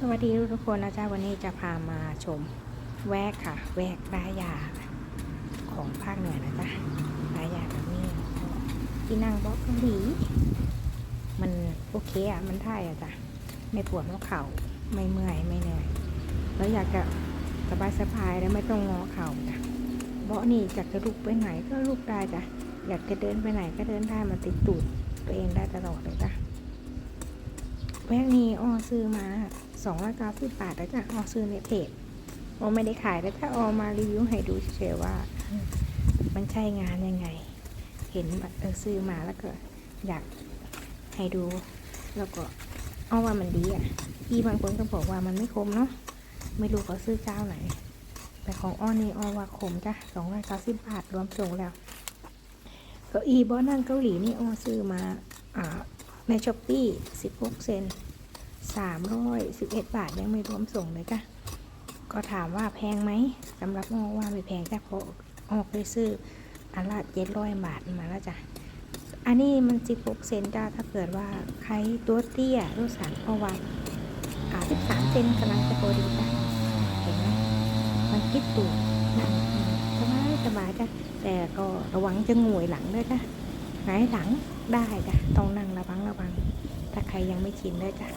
สวัสดีทุกคนนะจ๊ะวันนี้จะพามาชมแวกค่ะ แวกรายาของภาคเหนือนะจ๊ะรายาแบบนี้ที่นั่งบล็อกหลีมันโอเคอะมันได้อะจ้ะไม่ปวดหัวเข่าไม่เมื่อยไม่เหนื่อยแล้วอยากจะสบายสบายแล้วไม่ต้องงอเข่าจ้ะเบาะนี่อยากจะลุกไปไหนก็ลุกได้จ้ะอยากจะเดินไปไหนก็เดินได้มันติดตูดตัวเองได้ตลอดเลยจ้ะแวกนี้ออซื้อมา สองร้อยเก้าสิบบาทแล้วจ้ะออซื้อในเพจออไม่ได้ขายแล้วจ้ะออมารีวิวให้ดูเฉยๆว่า มันใช่งานยังไง เห็นเออซื้อมาแล้วก็อยากให้ดู แล้วก็อ้อว่ามันดีอะพี่บางคนก็บอกว่ามันไม่คมเนาะไม่รู้เขาซื้อเจ้าไหน แต่ของอ้อนี่อ้อว่าคมจ้ะสองร้อยเก้าสิบบาทรวมส่งแล้วเก็อีบอนั่งเกาหลีนี่อ้อซื้อมาอ่าในช้อปปี้16เซน 311 บาทยังไม่รวมส่งเลยจ้ะก็ถามว่าแพงไหมสำหรับอ้อว่าไม่แพงจ้ะเพราะออเคยซื้ออันละ700บาทมาแล้วจ้ะ อันนี้มัน16เซนจ้ะถ้าเกิดว่าใครตัวเตี้ยรู้สันอ้อว่าอ่า13เซนกำลังจะพอดีจ้ะเห็นไหมมันคิดตูดนั่งสบายสบายจ้ะแต่ก็ระวังจะงวยหลังด้วยจ้ะหงายหลังได้จ้ะต้องนั่งระวังระวัง ถ้าใครยังไม่ชินด้วยจ้ะ